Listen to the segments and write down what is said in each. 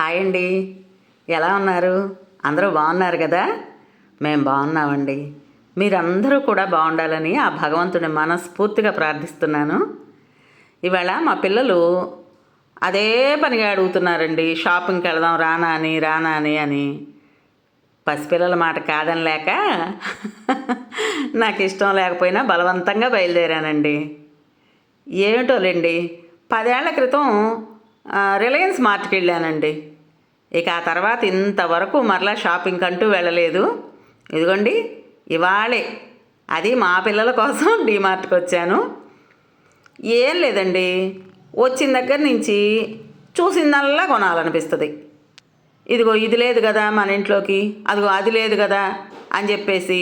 Hi అండి. ఎలా ఉన్నారు? అందరూ బాగున్నారు కదా? మేము బాగున్నామండి. మీరందరూ కూడా బాగుండాలని ఆ భగవంతుని మనస్ఫూర్తిగా ప్రార్థిస్తున్నాను. ఇవాళ మా పిల్లలు అదే పనిగా అడుగుతున్నారండి. షాపింగ్కి వెళదాం రానా అని రానా అని అని. పసిపిల్లల మాట కాదని లేక నాకు ఇష్టం లేకపోయినా బలవంతంగా బయలుదేరానండి. ఏమిటోలేండి? పదేళ్ళ క్రితం రిలయన్స్ మార్ట్కి వెళ్ళానండి ఇక ఆ తర్వాత ఇంతవరకు మరలా షాపింగ్ అంటూ వెళ్ళలేదు. ఇదిగోండి ఇవాళే అది మా పిల్లల కోసం డీమార్ట్కి వచ్చాను. ఏం లేదండి వచ్చిన దగ్గర నుంచి చూసిందల్లా కొనాలనిపిస్తుంది. ఇదిగో ఇది లేదు కదా మన ఇంట్లోకి అదిగో అది లేదు కదా అని చెప్పేసి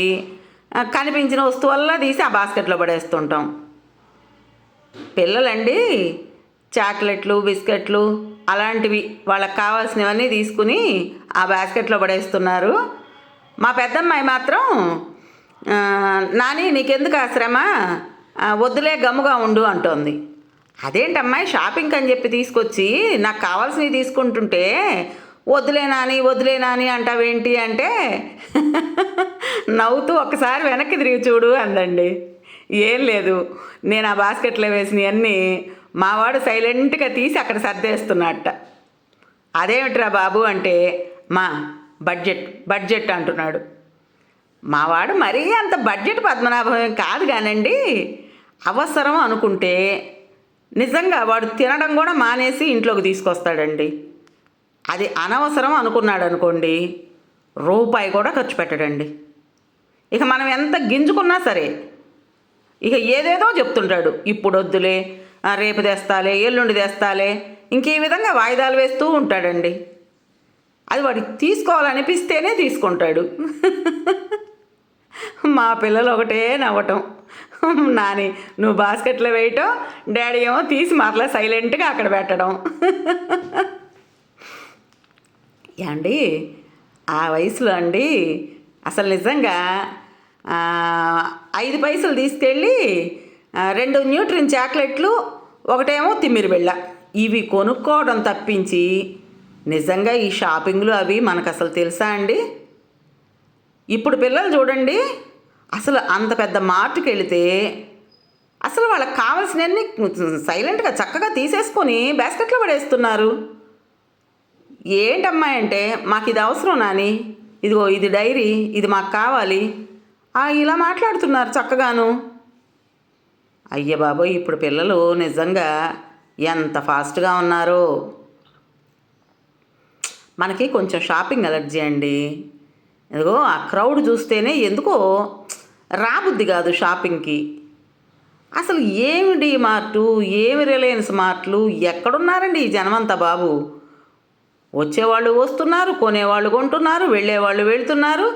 కనిపించిన వస్తువల్లా తీసి ఆ బాస్కెట్లో పడేస్తుంటాం. పిల్లలండి చాక్లెట్లు బిస్కెట్లు అలాంటివి వాళ్ళకి కావాల్సినవన్నీ తీసుకుని ఆ బాస్కెట్లో పడేస్తున్నారు. మా పెద్దమ్మాయి మాత్రం నాని నీకెందుకు ఆ శ్రమ? వద్దులే గమ్ముగా ఉండు అంటోంది. అదేంటమ్మాయి షాపింగ్ అని చెప్పి తీసుకొచ్చి నాకు కావాల్సినవి తీసుకుంటుంటే వద్దులే నాని వద్దులే నాని అంటావేంటి అంటే నవ్వుతూ ఒకసారి వెనక్కి తిరిగి చూడు అందండి. ఏం లేదు నేను ఆ బాస్కెట్లో వేసినవన్నీ మావాడు సైలెంట్గా తీసి అక్కడ సర్దేస్తున్నట్ట. అదేమిట్రా బాబు? అంటే మా బడ్జెట్ బడ్జెట్ అంటున్నాడు. మావాడు మరీ అంత బడ్జెట్ పద్మనాభం కాదు కానండి. అవసరం అనుకుంటే నిజంగా వాడు తినడం కూడా మానేసి ఇంట్లోకి తీసుకొస్తాడండి. అది అనవసరం అనుకున్నాడు అనుకోండి రూపాయి కూడా ఖర్చు పెట్టడండి. ఇక మనం ఎంత గింజుకున్నా సరే ఇక ఏదేదో చెప్తుంటాడు. ఇప్పుడు వద్దులే రేపు తెస్తాలే ఎల్లుండి తెస్తాలే. ఇంకే విధంగా వాయిదాలు వేస్తూ ఉంటాడండి. అది వాడికి తీసుకోవాలనిపిస్తేనే తీసుకుంటాడు. మా పిల్లలు ఒకటే నవ్వటం. నాని నువ్వు బాస్కెట్లో వేయటం డాడీ ఏమో తీసి మరలా సైలెంట్గా అక్కడ పెట్టడం. అండి ఆ వయసులో అండి అసలు నిజంగా ఐదు పైసలు తీసుకెళ్ళి రెండు న్యూట్రిన్ చాక్లెట్లు ఒకటేమో తిమ్మిరి బిళ్ళ ఇవి కొనుక్కోవడం తప్పించి నిజంగా ఈ షాపింగ్లు అవి మనకు అసలు తెలుసా అండి? ఇప్పుడు పిల్లలు చూడండి అసలు అంత పెద్ద మార్ట్కి వెళితే అసలు వాళ్ళకి కావాల్సినవన్నీ సైలెంట్గా చక్కగా తీసేసుకొని బాస్కెట్లో పడేస్తున్నారు. ఏంటమ్మా అంటే మాకు ఇది అవసరం నాని. ఇదిగో ఇది డైరీ ఇది మాకు కావాలి. ఇలా మాట్లాడుతున్నారు చక్కగాను. అయ్య బాబోయ్ ఇప్పుడు పిల్లలు నిజంగా ఎంత ఫాస్ట్గా ఉన్నారో? మనకి కొంచెం షాపింగ్ అలర్జీ అండి. ఇదిగో ఆ క్రౌడ్ చూస్తేనే ఎందుకో రాబుద్ది కాదు షాపింగ్కి. అసలు ఏమి డీ మార్టు? ఏమి రిలయన్స్ మార్ట్లు? ఎక్కడున్నారండి ఈ జనమంతా బాబు? వచ్చేవాళ్ళు వస్తున్నారు కొనేవాళ్ళు కొంటున్నారు వెళ్ళేవాళ్ళు వెళ్తున్నారు.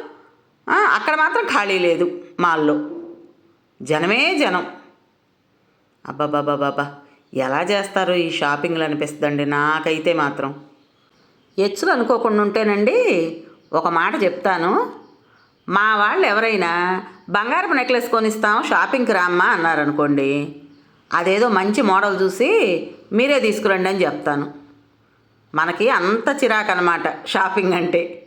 అక్కడ మాత్రం ఖాళీ లేదు మాల్లో. జనమే జనం. అబ్బాబాబాబా ఎలా చేస్తారో ఈ షాపింగ్లు అనిపిస్తుందండి నాకైతే మాత్రం. ఎచ్చులు అనుకోకుండా ఉంటేనండి ఒక మాట చెప్తాను. మా వాళ్ళు ఎవరైనా బంగారపు నెక్లెస్ కొనిస్తాం షాపింగ్కి రామ్మా అన్నారనుకోండి అదేదో మంచి మోడల్ చూసి మీరే తీసుకురండి అని చెప్తాను. మనకి అంత చిరాకు అనమాట షాపింగ్ అంటే.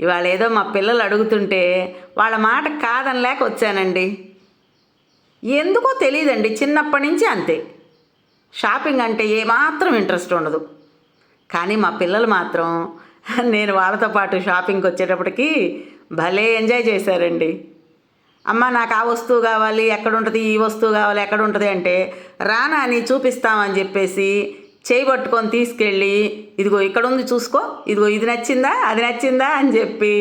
ఇవాళ ఏదో మా పిల్లలు అడుగుతుంటే వాళ్ళ మాట కాదని లేక వచ్చానండి. ఎందుకో తెలియదండి చిన్నప్పటి నుంచి అంతే. షాపింగ్ అంటే ఏమాత్రం ఇంట్రెస్ట్ ఉండదు. కానీ మా పిల్లలు మాత్రం నేను వాళ్ళతో పాటు షాపింగ్కి వచ్చేటప్పటికి భలే ఎంజాయ్ చేశారండి. అమ్మ నాకు ఆ వస్తువు కావాలి ఎక్కడ ఉంటుంది ఈ వస్తువు కావాలి ఎక్కడ ఉంటుంది అంటే రానా అని చూపిస్తామని చెప్పేసి చేయి పట్టుకొని తీసుకెళ్ళి ఇదిగో ఇక్కడ ఉంది చూసుకో ఇదిగో ఇది నచ్చిందా అది నచ్చిందా అని చెప్పి.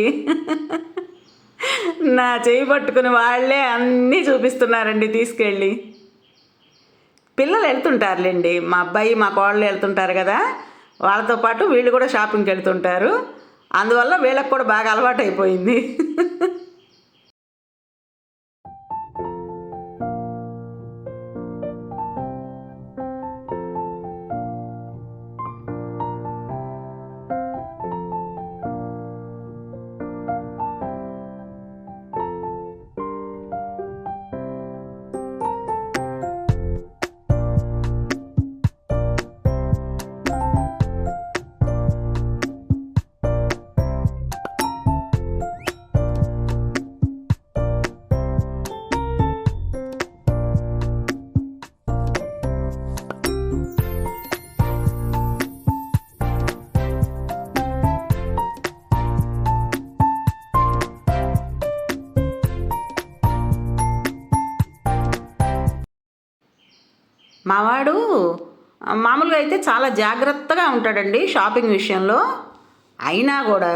నా చేయి పట్టుకుని వాళ్ళే అన్నీ చూపిస్తున్నారండి తీసుకెళ్ళి. పిల్లలు వెళ్తుంటారులేండి మా అబ్బాయి మా కోళ్ళు వెళ్తుంటారు కదా వాళ్ళతో పాటు వీళ్ళు కూడా షాపింగ్కి వెళ్తుంటారు. అందువల్ల వీళ్ళకి కూడా బాగా అలవాటు అయిపోయింది మావాడు మామూలుగా అయితే చాలా జాగ్రత్తగా ఉంటాడండి షాపింగ్ విషయంలో. అయినా కూడా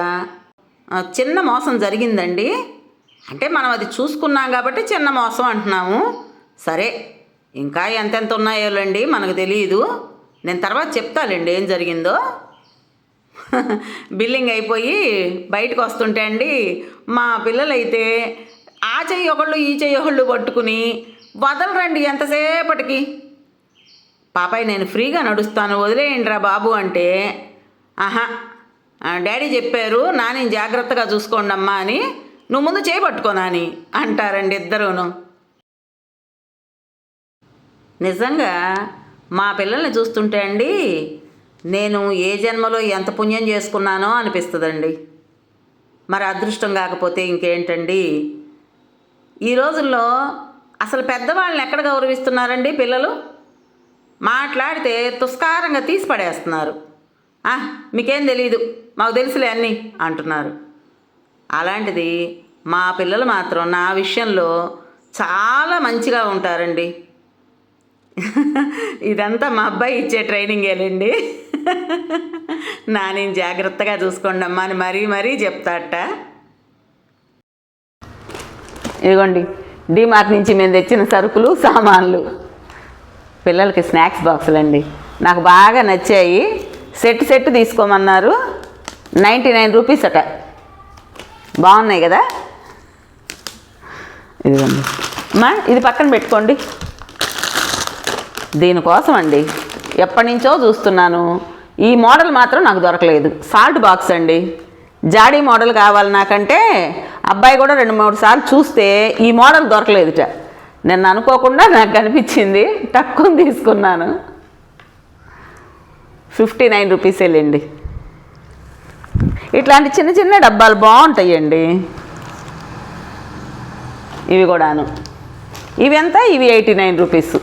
చిన్న మోసం జరిగిందండి. అంటే మనం అది చూసుకున్నాం కాబట్టి చిన్న మోసం అంటున్నాము. సరే ఇంకా ఎంతెంత ఉన్నాయోలేండి మనకు తెలియదు నేను తర్వాత చెప్తాలేండి ఏం జరిగిందో. బిల్లింగ్ అయిపోయి బయటకు వస్తుంటే అండి మా పిల్లలైతే ఆ చెయ్యి ఒకళ్ళు ఈ చెయ్యి ఒకళ్ళు పట్టుకుని వదలరండి ఎంతసేపటికి. పాపాయ్ నేను ఫ్రీగా నడుస్తాను వదిలేయండి రా బాబు అంటే ఆహా డాడీ చెప్పారు నాని జాగ్రత్తగా చూసుకోండి అమ్మా అని నువ్వు ముందు చేపట్టుకో నాని అంటారండి ఇద్దరూను. నిజంగా మా పిల్లల్ని చూస్తుంటే అండి నేను ఏ జన్మలో ఎంత పుణ్యం చేసుకున్నానో అనిపిస్తుందండి. మరి అదృష్టం కాకపోతే ఇంకేంటండి? ఈ రోజుల్లో అసలు పెద్దవాళ్ళని ఎక్కడ గౌరవిస్తున్నారండి పిల్లలు? మాట్లాడితే తుస్కారంగా తీసి పడేస్తున్నారు. "ఆ, మీకేం తెలీదు మాకు తెలుసులే అన్నీ అంటున్నారు. అలాంటిది మా పిల్లలు మాత్రం నా విషయంలో చాలా మంచిగా ఉంటారండి. ఇదంతా మా అబ్బాయి ఇచ్చే ట్రైనింగేనండి నా నేను జాగ్రత్తగా చూసుకోండి అమ్మా అని మరీ మరీ చెప్తాట. ఇదిగోండి డిమార్ట్ నుంచి మేము తెచ్చిన సరుకులు సామాన్లు. పిల్లలకి స్నాక్స్ బాక్సులు అండి నాకు బాగా నచ్చాయి. సెట్ సెట్ తీసుకోమన్నారు. నైంటీ నైన్ రూపీస్ అట. బాగున్నాయి కదా? ఇదిగోండి. మా ఇది పక్కన పెట్టుకోండి. దీనికోసం అండి ఎప్పటి నుంచో చూస్తున్నాను. ఈ మోడల్ మాత్రం నాకు దొరకలేదు. సాల్ట్ బాక్స్ అండి. జాడీ మోడల్ కావాలి నాకంటే అబ్బాయి కూడా రెండు మూడు సార్లు చూస్తే ఈ మోడల్ దొరకలేదుట. నేను అనుకోకుండా నాకు కనిపించింది. తక్కువ తీసుకున్నాను. ఫిఫ్టీ నైన్ రూపీస్ వెళ్ళండి ఇట్లాంటి చిన్న చిన్న డబ్బాలు బాగుంటాయండి. ఇవి కూడాను. ఇవి ఎంత ఇవి ఎయిటీ నైన్ రూపీస్.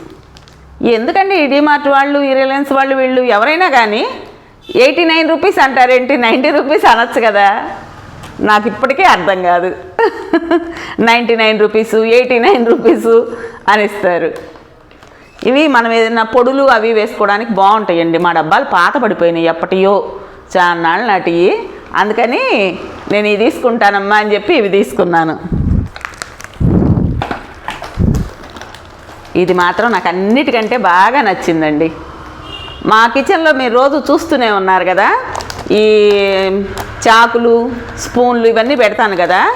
ఎందుకండి ఈ డిమార్ట్ వాళ్ళు ఈ రిలయన్స్ వాళ్ళు వీళ్ళు ఎవరైనా కానీ ఎయిటీ నైన్ రూపీస్ అంటారేంటి నైంటీ రూపీస్ అనొచ్చు కదా. నాకు ఇప్పటికే అర్థం కాదు. Ninety nine rupees eighty nine rupees అని ఇస్తారు. ఇవి మనం ఏదైనా పొడులు అవి వేసుకోవడానికి బాగుంటాయండి. మా డబ్బాలు పాత పడిపోయినాయి ఎప్పటియో చాన్నాళ్ళు నాటివి అందుకని నేను ఇవి తీసుకుంటానమ్మా అని చెప్పి ఇవి తీసుకున్నాను. ఇది మాత్రం నాకు అన్నిటికంటే బాగా నచ్చిందండి. మా కిచెన్లో మీరు రోజు చూస్తూనే ఉన్నారు కదా ఈ చాకులు స్పూన్లు ఇవన్నీ పెడతాను కదా.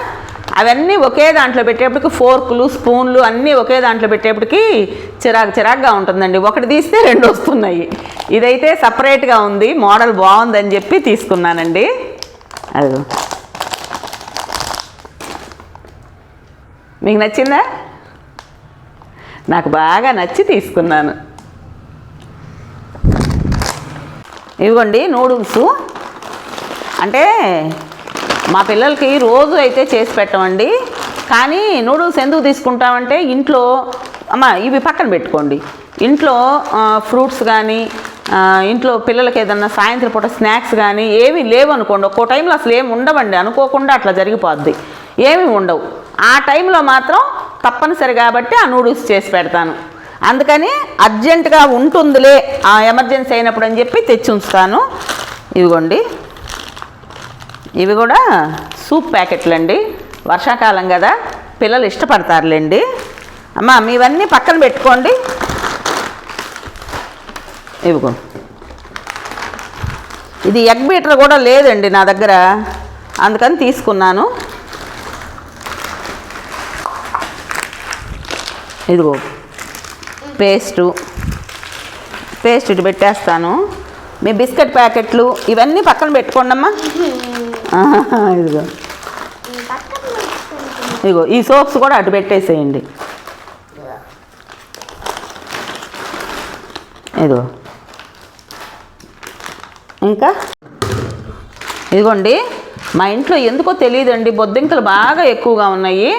అవన్నీ ఒకే దాంట్లో పెట్టేప్పటికి ఫోర్కులు స్పూన్లు అన్నీ ఒకే దాంట్లో పెట్టేప్పటికి చిరాకు చిరాకుగా ఉంటుందండి. ఒకటి తీస్తే రెండు వస్తున్నాయి. ఇదైతే సపరేట్గా ఉంది. మోడల్ బాగుందని చెప్పి తీసుకున్నానండి. అదిగో. మీకు నచ్చిందా? నాకు బాగా నచ్చి తీసుకున్నాను. ఇదిగోండి నూడిల్స్. అంటే మా పిల్లలకి రోజు అయితే చేసి పెట్టమండి. కానీ నూడిల్స్ ఎందుకు తీసుకుంటామంటే ఇంట్లో అమ్మ ఇవి పక్కన పెట్టుకోండి. ఇంట్లో ఫ్రూట్స్ కానీ ఇంట్లో పిల్లలకి ఏదన్నా సాయంత్రం పూట స్నాక్స్ కానీ ఏమీ లేవు అనుకోండి ఒక్కో టైంలో అసలు ఏమి ఉండవండి. అనుకోకుండా అట్లా జరిగిపోద్ది. ఏమీ ఉండవు. ఆ టైంలో మాత్రం తప్పనిసరి కాబట్టి ఆ నూడిల్స్ చేసి పెడతాను. అందుకని అర్జెంటుగా ఉంటుందిలే ఆ ఎమర్జెన్సీ అయినప్పుడు అని చెప్పి తెచ్చి ఉంచుతాను. ఇదిగోండి. ఇవి కూడా సూప్ ప్యాకెట్లు అండి వర్షాకాలం కదా పిల్లలు ఇష్టపడతారులేండి. అమ్మ మీవన్నీ పక్కన పెట్టుకోండి. ఇవిగో. ఇది ఎగ్ బీటర్ కూడా లేదండి నా దగ్గర. అందుకని తీసుకున్నాను. ఇదిగో పేస్టు. పేస్ట్ ఇటు పెట్టేస్తాను. మీ బిస్కెట్ ప్యాకెట్లు ఇవన్నీ పక్కన పెట్టుకోండి అమ్మా ఇదిగో. ఇదిగో ఈ సోప్స్ కూడా అటు పెట్టేసేయండి. ఇదిగో. ఇంకా? ఇదిగోండి మా ఇంట్లో ఎందుకో తెలియదండి బొద్దింకలు బాగా ఎక్కువగా ఉన్నాయి.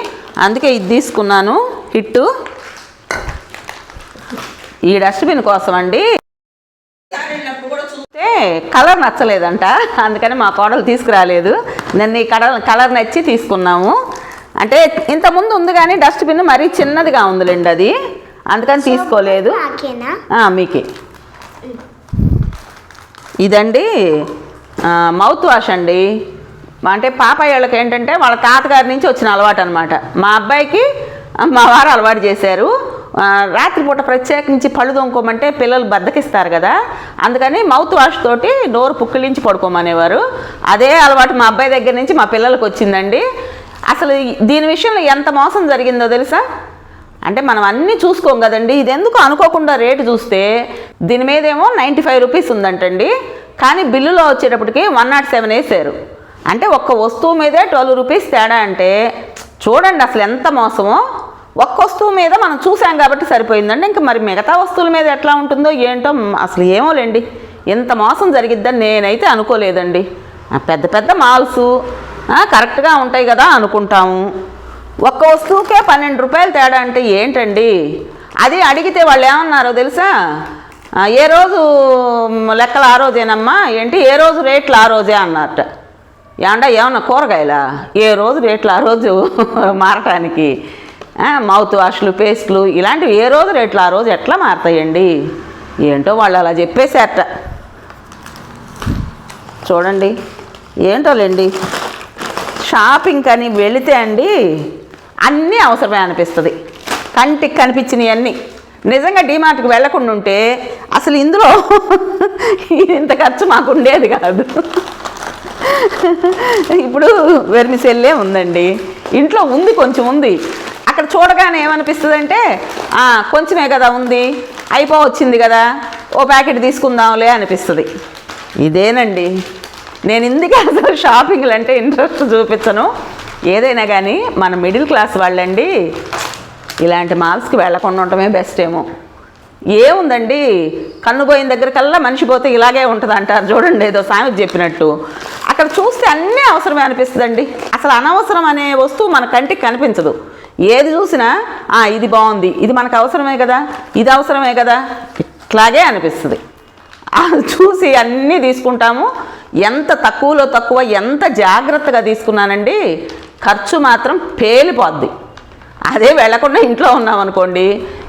అందుకే ఇది తీసుకున్నాను హిట్టు. ఈ డస్ట్బిన్ కోసం అండి కలర్ నచ్చలేదంట. అందుకని మా కోడలు తీసుకురాలేదు. నేను ఈ కలర్ కలర్ నచ్చి తీసుకున్నాము. అంటే ఇంతకుముందు ఉంది కానీ డస్ట్బిన్ మరీ చిన్నదిగా ఉందిలేండి అది. అందుకని తీసుకోలేదు. మీకే. ఇదండి మౌత్ వాష్ అండి. అంటే పాపయ్య వాళ్ళకి ఏంటంటే వాళ్ళ తాతగారి నుంచి వచ్చిన అలవాటు అనమాట మా అబ్బాయికి అమ్మవారు మా వారు అలవాటు చేశారు. రాత్రిపూట ప్రత్యేకించి పళ్ళు తోముకోమంటే పిల్లలు బద్దకిస్తారు కదా. అందుకని మౌత్ వాష్ తోటి నోరు పుక్కిలించి పడుకోమనేవారు. అదే అలవాటు మా అబ్బాయి దగ్గర నుంచి మా పిల్లలకు వచ్చిందండి. అసలు దీని విషయంలో ఎంత మోసం జరిగిందో తెలుసా? అంటే మనం అన్నీ చూసుకోం కదండి. ఇది ఎందుకు అనుకోకుండా రేటు చూస్తే దీని మీదేమో నైంటీ ఫైవ్ రూపీస్ ఉందంటండి. కానీ బిల్లులో వచ్చేటప్పటికి వన్ నాట్ సెవెన్ వేసారు అంటే ఒక్క వస్తువు మీదే ట్వెల్వ్ రూపీస్ తేడా అంటే చూడండి అసలు ఎంత మోసమో. ఒక్క వస్తువు మీద మనం చూసాం కాబట్టి సరిపోయిందండి. ఇంకా మరి మిగతా వస్తువుల మీద ఎట్లా ఉంటుందో ఏంటో అసలు అసలు ఏమోలేండి. ఇంత మోసం జరిగిద్దని నేనైతే అనుకోలేదండి. పెద్ద పెద్ద మాల్స్ కరెక్ట్గా ఉంటాయి కదా అనుకుంటాము. ఒక్క వస్తువుకే పన్నెండు రూపాయలు తేడా అంటే ఏంటండి? అది అడిగితే వాళ్ళు ఏమన్నారో తెలుసా? ఏ రోజు లెక్కలు ఆ రోజేనమ్మా? ఏంటి? ఏ రోజు రేట్లు ఆ రోజే అన్నట్ట ఏమంటే ఏమన్నా కూరగాయలా? ఏ రోజు రేట్లు ఆ రోజు మారటానికి? మౌత్ వాష్లు పేస్ట్లు ఇలాంటివి ఏ రోజు రేట్లు ఆ రోజు ఎట్లా మారతాయండి? ఏంటో వాళ్ళు అలా చెప్పేశారట. చూడండి ఏంటోలేండి? షాపింగ్ అని వెళితే అండి అన్నీ అవసరమే అనిపిస్తుంది. కంటికి కనిపించినవి అన్నీ నిజంగా డీమార్ట్కి వెళ్ళకుండా ఉంటే అసలు ఇందులో ఇంత ఖర్చు మాకు ఉండేది కాదు. ఇప్పుడు వెర్మిసెల్లే ఉందండి. ఇంట్లో ఉంది కొంచెం ఉంది. అక్కడ చూడగానే ఏమనిపిస్తుంది అంటే కొంచెమే కదా ఉంది. అయిపో వచ్చింది కదా. ఓ ప్యాకెట్ తీసుకుందాంలే అనిపిస్తుంది. ఇదేనండి. నేను ఇందుకే అసలు షాపింగ్లు అంటే ఇంట్రెస్ట్ చూపించను ఏదైనా కానీ మన మిడిల్ క్లాస్ వాళ్ళండి ఇలాంటి మాల్స్కి వెళ్ళకుండా ఉండటమే బెస్ట్ ఏమో. ఏముందండి? కన్ను పోయిన మనిషి పోతే ఇలాగే ఉంటుంది అంటారు చూడండి ఏదో సామెత చెప్పినట్టు. అక్కడ చూస్తే అన్నీ అవసరమే అనిపిస్తుందండి. అసలు అనవసరం అనే వస్తువు మన కంటికి కనిపించదు. ఏది చూసినా ఇది బాగుంది ఇది మనకు అవసరమే కదా ఇది అవసరమే కదా ఇట్లాగే అనిపిస్తుంది. అది చూసి అన్నీ తీసుకుంటాము. ఎంత తక్కువలో తక్కువ ఎంత జాగ్రత్తగా తీసుకున్నానండి ఖర్చు మాత్రం పేలిపోద్ది. అదే వెళ్ళకుండా ఇంట్లో ఉన్నాం అనుకోండి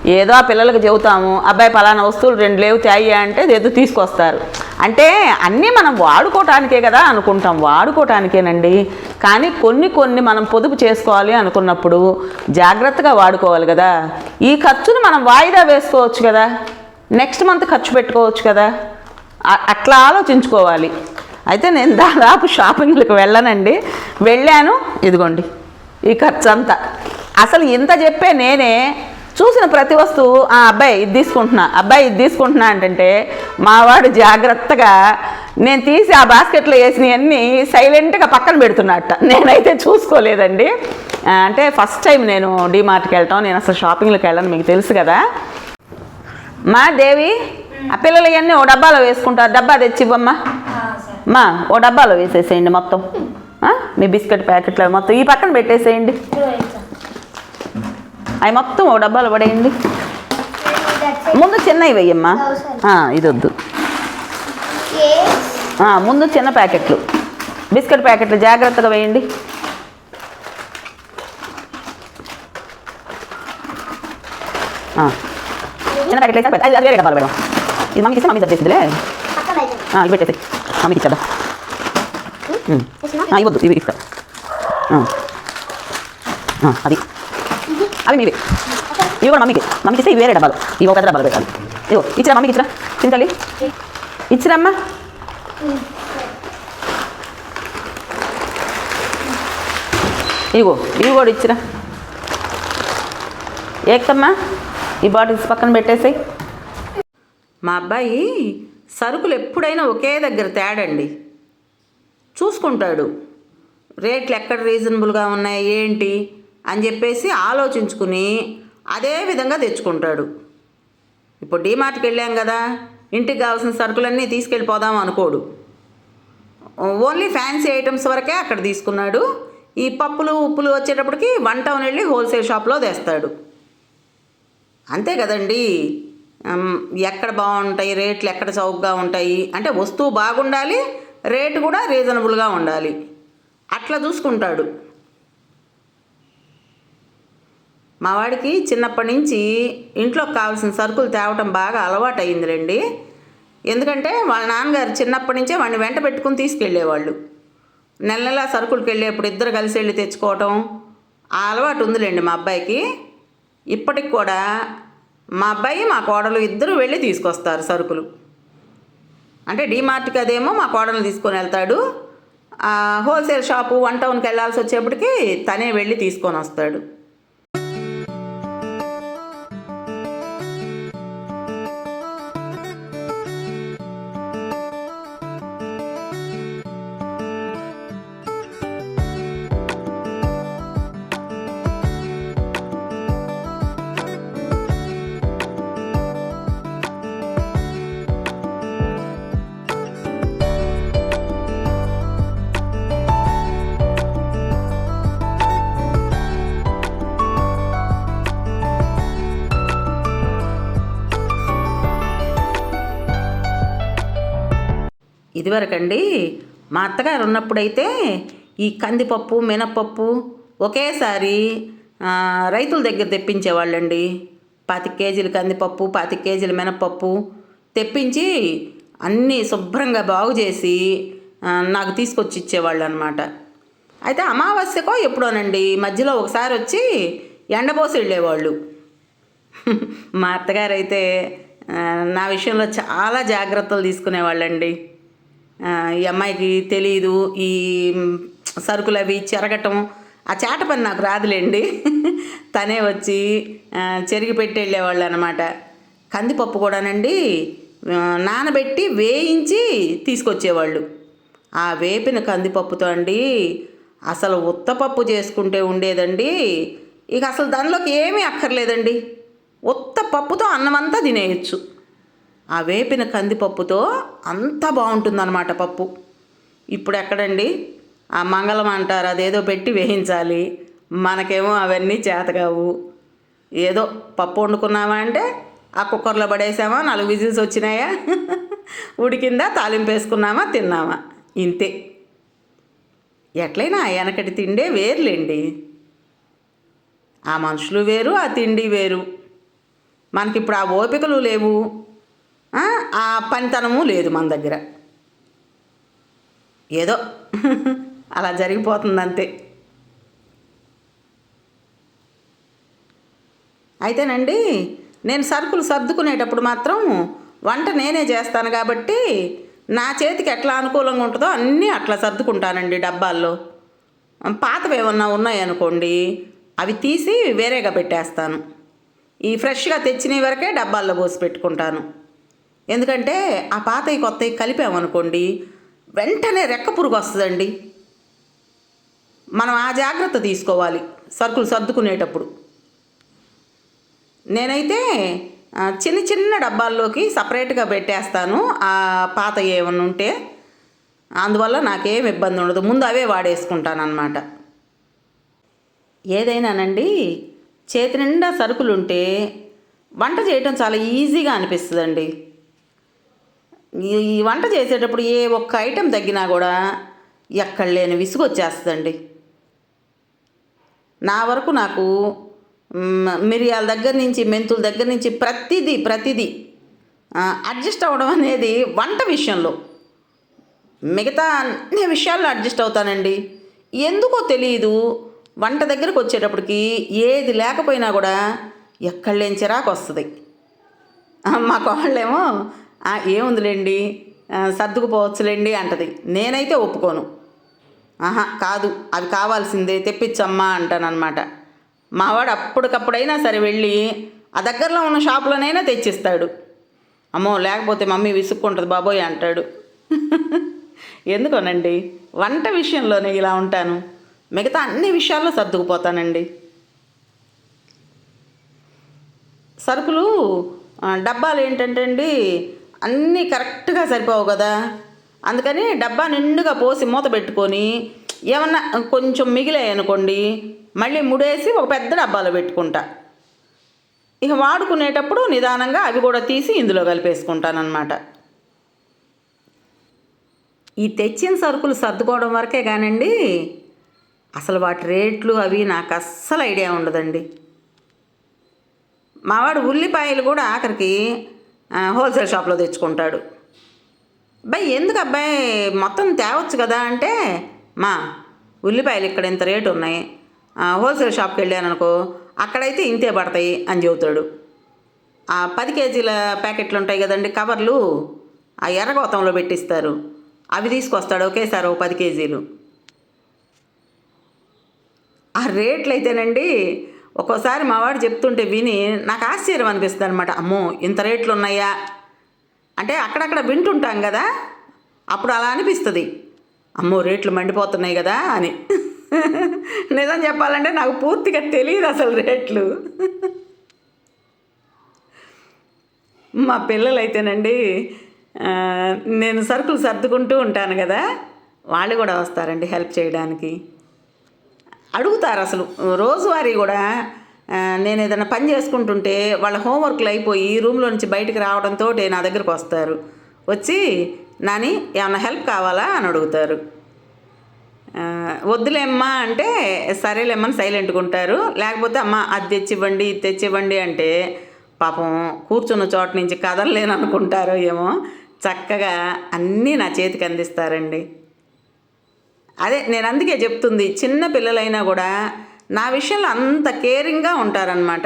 ఏదో ఆ పిల్లలకు చెబుతాము అబ్బాయి పలానా వస్తువులు రెండు లేవు తాయి అంటే ఏదో తీసుకొస్తారు. అంటే అన్నీ మనం వాడుకోవటానికే కదా అనుకుంటాం వాడుకోవటానికేనండి కానీ కొన్ని కొన్ని మనం పొదుపు చేసుకోవాలి అనుకున్నప్పుడు జాగ్రత్తగా వాడుకోవాలి కదా. ఈ ఖర్చును మనం వాయిదా వేసుకోవచ్చు కదా. నెక్స్ట్ మంత్ ఖర్చు పెట్టుకోవచ్చు కదా. అట్లా ఆలోచించుకోవాలి. అయితే నేను దాదాపు షాపింగ్లకు వెళ్ళానండి. వెళ్ళాను ఇదిగోండి ఈ ఖర్చు అంతా అసలు ఇంత చెప్పే నేనే చూసిన ప్రతి వస్తువు ఆ అబ్బాయి ఇది తీసుకుంటున్నా అబ్బాయి ఇది తీసుకుంటున్నా అంటే మావాడు జాగ్రత్తగా నేను తీసి ఆ బాస్కెట్లో వేసినవన్నీ సైలెంట్గా పక్కన పెడుతున్నట్ట నేనైతే చూసుకోలేదండి. అంటే ఫస్ట్ టైం నేను డీమార్ట్కి వెళ్ళటం నేను అసలు షాపింగ్లోకి వెళ్ళను మీకు తెలుసు కదా. మా దేవి ఆ పిల్లలు ఇవన్నీ ఓ డబ్బాలో వేసుకుంటారు డబ్బా తెచ్చి ఇవ్వమ్మా. మా ఓ డబ్బాలో వేసేసేయండి మొత్తం. మీ బిస్కెట్ ప్యాకెట్లు మొత్తం ఈ పక్కన పెట్టేసేయండి. అవి మొత్తం ఓ డబ్బాలో పడేయండి. ముందు చిన్నవి వెయ్యమ్మా. ఇది వద్దు. ముందు చిన్న ప్యాకెట్లు. బిస్కెట్ ప్యాకెట్లు జాగ్రత్తగా వేయండి. చిన్న ప్యాకెట్లు వేసాక పెద్ద- అది అది వేరే డబ్బాలో పెడదాం. ఇది మమ్మీకి ఇస్తే మమ్మీ తెచ్చేసిద్దిలే ఆ, ఇవి పెట్టేసి మమ్మీకి ఇచ్చేద్దాం. ఇవ్వద్దు ఇవి ఇస్తా. అది. అవి మీవి ఇవి కూడా మమ్మీకి. మమ్మీకి ఇస్తే ఇవి వేరే డబ్బాలు. ఇవి ఒక డబ్బాలు పెట్టాలి. ఇదిగో ఇచ్చిరా మమ్మీకి ఇచ్చిరా తింటాలి ఇచ్చిరమ్మా ఇగో ఇవి కూడా ఇచ్చిరా ఏకమ్మా ఈ బాటిల్స్ పక్కన పెట్టేసాయి. మా అబ్బాయి సరుకులు ఎప్పుడైనా ఒకే దగ్గర తేడండి. చూసుకుంటాడు. రేట్లు ఎక్కడ రీజనబుల్గా ఉన్నాయి? ఏంటి? అని చెప్పేసి ఆలోచించుకుని అదే విధంగా తెచ్చుకుంటాడు. ఇప్పుడు డీమార్ట్కి వెళ్ళాం కదా ఇంటికి కావాల్సిన సరుకులన్నీ తీసుకెళ్ళిపోదాం అనుకోడు. ఓన్లీ ఫ్యాన్సీ ఐటమ్స్ వరకే అక్కడ తీసుకున్నాడు. ఈ పప్పులు ఉప్పులు వచ్చేటప్పటికి వన్ టౌన్ వెళ్ళి హోల్సేల్ షాప్లో తెస్తాడు. అంతే కదండి. ఎక్కడ బాగుంటాయి రేట్లు ఎక్కడ చౌకగా ఉంటాయి? అంటే వస్తువు బాగుండాలి రేటు కూడా రీజనబుల్గా ఉండాలి. అట్లా చూసుకుంటాడు. మా వాడికి చిన్నప్పటి నుంచి ఇంట్లోకి కావాల్సిన సరుకులు తేవటం బాగా అలవాటు అయిందిలేండి ఎందుకంటే వాళ్ళ నాన్నగారు చిన్నప్పటి నుంచే వాడిని వెంట పెట్టుకుని తీసుకెళ్ళేవాళ్ళు. నెల నెలా సరుకులకి వెళ్ళేప్పుడు ఇద్దరు కలిసి వెళ్ళి తెచ్చుకోవటం ఆ అలవాటు ఉందిలేండి మా అబ్బాయికి. ఇప్పటికి కూడా మా అబ్బాయి మా కోడలు ఇద్దరు వెళ్ళి తీసుకొస్తారు సరుకులు. అంటే డీమార్ట్కి అదేమో మా కోడలు తీసుకొని వెళ్తాడు. హోల్సేల్ షాపు వన్ టౌన్కి వెళ్ళాల్సి వచ్చేప్పటికి తనే వెళ్ళి తీసుకొని వస్తాడు. ఇదివరకండి మా అత్తగారు ఉన్నప్పుడైతే ఈ కందిపప్పు మినపప్పు ఒకేసారి రైతుల దగ్గర తెప్పించేవాళ్ళండి. పాతిక కేజీలు కందిపప్పు పాతిక కేజీలు మినపప్పు తెప్పించి అన్నీ శుభ్రంగా బాగు చేసి నాకు తీసుకొచ్చి ఇచ్చేవాళ్ళు అనమాట అయితే అమావాస్యకో ఎప్పుడోనండి మధ్యలో ఒకసారి వచ్చి ఎండబోసి వెళ్ళేవాళ్ళు. మా అత్తగారు అయితే నా విషయంలో చాలా జాగ్రత్తలు తీసుకునేవాళ్ళండి. ఈ అమ్మాయికి తెలియదు ఈ సరుకులు అవి చెరగటం ఆ చేట పని నాకు రాదులేండి. తనే వచ్చి చెరిగి పెట్టి వెళ్ళేవాళ్ళు అనమాట కందిపప్పు కూడానండి నానబెట్టి వేయించి తీసుకొచ్చేవాళ్ళు. ఆ వేపిన కందిపప్పుతో అండి అసలు ఉత్తపప్పు చేసుకుంటే ఉండేదండి. ఇక అసలు దానిలోకి ఏమీ అక్కర్లేదండి. ఉత్త పప్పుతో అన్నమంతా తినేయచ్చు. ఆ వేపిన కందిపప్పుతో అంత బాగుంటుందన్నమాట పప్పు. ఇప్పుడు ఎక్కడండి? ఆ మంగళం అంటారు అదేదో పెట్టి వేయించాలి. మనకేమో అవన్నీ చేతకావు. ఏదో పప్పు వండుకున్నామా అంటే ఆ కుక్కర్లో పడేసామా నాలుగు విజిల్స్ వచ్చినాయా? ఉడికిందా తాలింపు వేసుకున్నామా తిన్నామా? ఇంతే. ఎట్లయినా వెనకటి తిండే వేరులేండి. ఆ మనుషులు వేరు ఆ తిండి వేరు. మనకిప్పుడు ఆ ఓపికలు లేవు. ఆ, పనితనము లేదు మన దగ్గర. ఏదో అలా జరిగిపోతుంది అంతే అయితేనండి నేను సరుకులు సర్దుకునేటప్పుడు మాత్రం వంట నేనే చేస్తాను కాబట్టి నా చేతికి ఎట్లా అనుకూలంగా ఉంటుందో అన్నీ అట్లా సర్దుకుంటానండి డబ్బాల్లో. పాతవి ఏమన్నా ఉన్నాయనుకోండి అవి తీసి వేరేగా పెట్టేస్తాను. ఈ ఫ్రెష్గా తెచ్చినవి వరకే డబ్బాల్లో పోసి పెట్టుకుంటాను. ఎందుకంటే ఆ పాతవి కొత్తవి కలిపామనుకోండి వెంటనే రెక్క పురుగు వస్తుందండి. మనం ఆ జాగ్రత్త తీసుకోవాలి సరుకులు సర్దుకునేటప్పుడు. నేనైతే చిన్న చిన్న డబ్బాల్లోకి సపరేట్గా పెట్టేస్తాను. ఆ పాత ఏమన్నా ఉంటే అందువల్ల నాకేం ఇబ్బంది ఉండదు. ముందు అవే వాడేసుకుంటాను అనమాట ఏదైనానండి చేతి నిండా సరుకులు ఉంటే వంట చేయటం చాలా ఈజీగా అనిపిస్తుందండి. ఈ వంట చేసేటప్పుడు ఏ ఒక్క ఐటెం తగ్గినా కూడా ఎక్కడ లేని విసుగు వచ్చేస్తుందండి నా వరకు నాకు మిరియాల దగ్గర నుంచి మెంతుల దగ్గర నుంచి ప్రతిదీ ప్రతిదీ అడ్జస్ట్ అవ్వడం అనేది వంట విషయంలో. మిగతా అన్ని విషయాల్లో అడ్జస్ట్ అవుతానండి. ఎందుకో తెలియదు వంట దగ్గరకు వచ్చేటప్పటికి ఏది లేకపోయినా కూడా ఎక్కడ లేని చిరాకు వస్తుంది మాకు మా కోళ్ళేమో ఏముందిలేండి? సర్దుకుపోవచ్చులేండి అంటది. నేనైతే ఒప్పుకోను. ఆహా కాదు. అవి కావాల్సిందే. తెప్పించమ్మా అంటానన్నమాట. మావాడు అప్పటికప్పుడైనా సరే వెళ్ళి ఆ దగ్గరలో ఉన్న షాపులోనైనా తెచ్చిస్తాడు. అమ్మో లేకపోతే మమ్మీ విసుక్కుంటుంది బాబోయ్ అంటాడు. ఎందుకోనండి? వంట విషయంలోనే ఇలా ఉంటాను. మిగతా అన్ని విషయాల్లో సర్దుకుపోతానండి. సరుకులు డబ్బాలు ఏంటంటే అండి అన్నీ కరెక్ట్గా సరిపోవు కదా. అందుకని డబ్బా నిండుగా పోసి మూత పెట్టుకొని ఏమన్నా కొంచెం మిగిలాయనుకోండి మళ్ళీ ముడేసి ఒక పెద్ద డబ్బాలో పెట్టుకుంటా. ఇక వాడుకునేటప్పుడు నిదానంగా అవి కూడా తీసి ఇందులో కలిపేసుకుంటానన్నమాట. ఈ తెచ్చిన సరుకులు సర్దుకోవడం వరకే కానండి అసలు వాటి రేట్లు అవి నాకు అస్సలు ఐడియా ఉండదండి. మావాడు ఉల్లిపాయలు కూడా ఆఖరికి హోల్సేల్ షాప్లో తెచ్చుకుంటాడు. అబ్బాయి ఎందుకు అబ్బాయి? మొత్తం తేవచ్చు కదా? అంటే మా ఉల్లిపాయలు ఇక్కడ ఇంత రేటు ఉన్నాయి. హోల్సేల్ షాప్కి వెళ్ళాను అనుకో అక్కడైతే ఇంతే పడతాయి అని చెబుతాడు. ఆ పది కేజీల ప్యాకెట్లు ఉంటాయి కదండి కవర్లు ఆ ఎర్రగోతంలో పెట్టిస్తారు. అవి తీసుకొస్తాడు ఒకేసారి ఓ పది కేజీలు. ఆ రేట్లు అయితేనండి ఒక్కోసారి మావాడు చెప్తుంటే విని నాకు ఆశ్చర్యం అనిపిస్తుంది అనమాట అమ్మో ఇంత రేట్లు ఉన్నాయా? అంటే అక్కడక్కడ వింటుంటాం కదా. అప్పుడు అలా అనిపిస్తుంది. అమ్మో రేట్లు మండిపోతున్నాయి కదా అని. నిజం చెప్పాలంటే నాకు పూర్తిగా తెలియదు అసలు రేట్లు. మా పిల్లలైతేనండి నేను సరుకులు సర్దుకుంటూ ఉంటాను కదా. వాళ్ళు కూడా వస్తారండి హెల్ప్ చేయడానికి. అడుగుతారు అసలు. రోజువారీ కూడా నేను ఏదైనా పని చేసుకుంటుంటే వాళ్ళ హోంవర్క్లు అయిపోయి రూమ్లో నుంచి బయటకు రావడంతో నా దగ్గరకు వస్తారు. వచ్చి నాని ఏమన్నా హెల్ప్ కావాలా? అని అడుగుతారు. వద్దులేమ్మా అంటే సరేలేమ్మని సైలెంట్గా ఉంటారు. లేకపోతే అమ్మ అది తెచ్చివ్వండి ఇది తెచ్చివ్వండి అంటే పాపం కూర్చున్న చోట నుంచి కదలలేను అనుకుంటారో ఏమో చక్కగా అన్నీ నా చేతికి అందిస్తారండి. అదే నేను అందుకే చెప్తుంది చిన్న పిల్లలైనా కూడా నా విషయంలో అంత కేరింగ్గా ఉంటారనమాట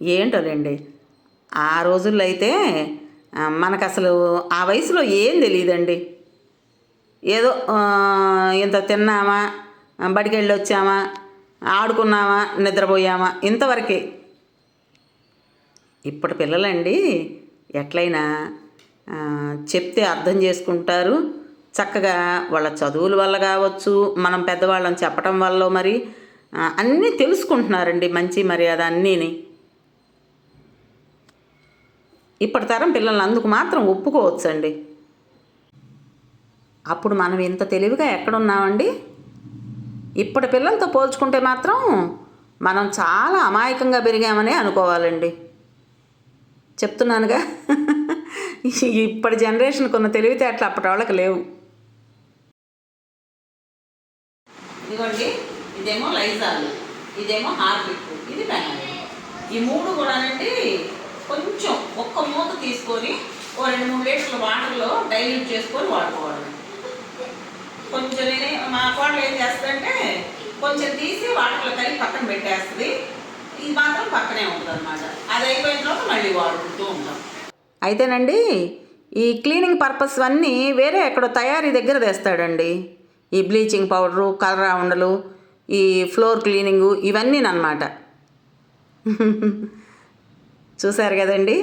ఏంటోలేండి? ఆ రోజుల్లో అయితే మనకు అసలు ఆ వయసులో ఏం తెలియదండి ఏదో ఇంత తిన్నామా బడికెళ్ళి వచ్చామా ఆడుకున్నామా నిద్రపోయామా ఇంతవరకే. ఇప్పటి పిల్లలండి ఎట్లయినా చెప్తే అర్థం చేసుకుంటారు. చక్కగా వాళ్ళ చదువుల వల్ల కావచ్చు మనం పెద్దవాళ్ళని చెప్పటం వల్ల మరి అన్నీ తెలుసుకుంటున్నారండి మంచి మర్యాద అన్నీని. ఇప్పటి తరం పిల్లల్ని అందుకు మాత్రం ఒప్పుకోవచ్చండి. అప్పుడు మనం ఇంత తెలివిగా ఎక్కడున్నామండి? ఇప్పటి పిల్లలతో పోల్చుకుంటే మాత్రం మనం చాలా అమాయకంగా పెరిగామని అనుకోవాలండి. చెప్తున్నానుగా. ఇప్పటి జనరేషన్కి ఉన్న తెలివితేటలు అప్పటి వాళ్ళకి లేవు. ఇదిగోండి ఇదేమో లైజాల్ ఇదేమో హార్పిక్ ఇది పెనాయిల్. ఈ మూడు కూడానండి కొంచెం ఒక్క మూత తీసుకొని ఓ రెండు మూడు లీటర్ల వాటర్లో డైల్యూట్ చేసుకొని వాడుకోవాలి. కొంచెం నేనే మా కోడలు ఏం చేస్తుందంటే కొంచెం తీసి వాటర్లో కలిపి పక్కన పెట్టేస్తుంది. ఇది మాత్రం పక్కనే ఉంటుంది అనమాట అది అయిపోయిన తర్వాత మళ్ళీ వాడుకుంటూ ఉంటాం. అయితేనండి ఈ క్లీనింగ్ పర్పస్ అన్నీ వేరే ఎక్కడో తయారీ దగ్గర తెస్తాడండి. ఈ బ్లీచింగ్ పౌడరు కలరా ఉండలు ఈ ఫ్లోర్ క్లీనింగు ఇవన్నీ అనమాట చూశారు కదండి?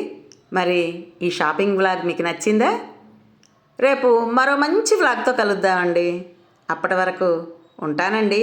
మరి ఈ షాపింగ్ వ్లాగ్ మీకు నచ్చిందా? రేపు మరో మంచి వ్లాగ్తో కలుద్దామండి. అప్పటి వరకు ఉంటానండి.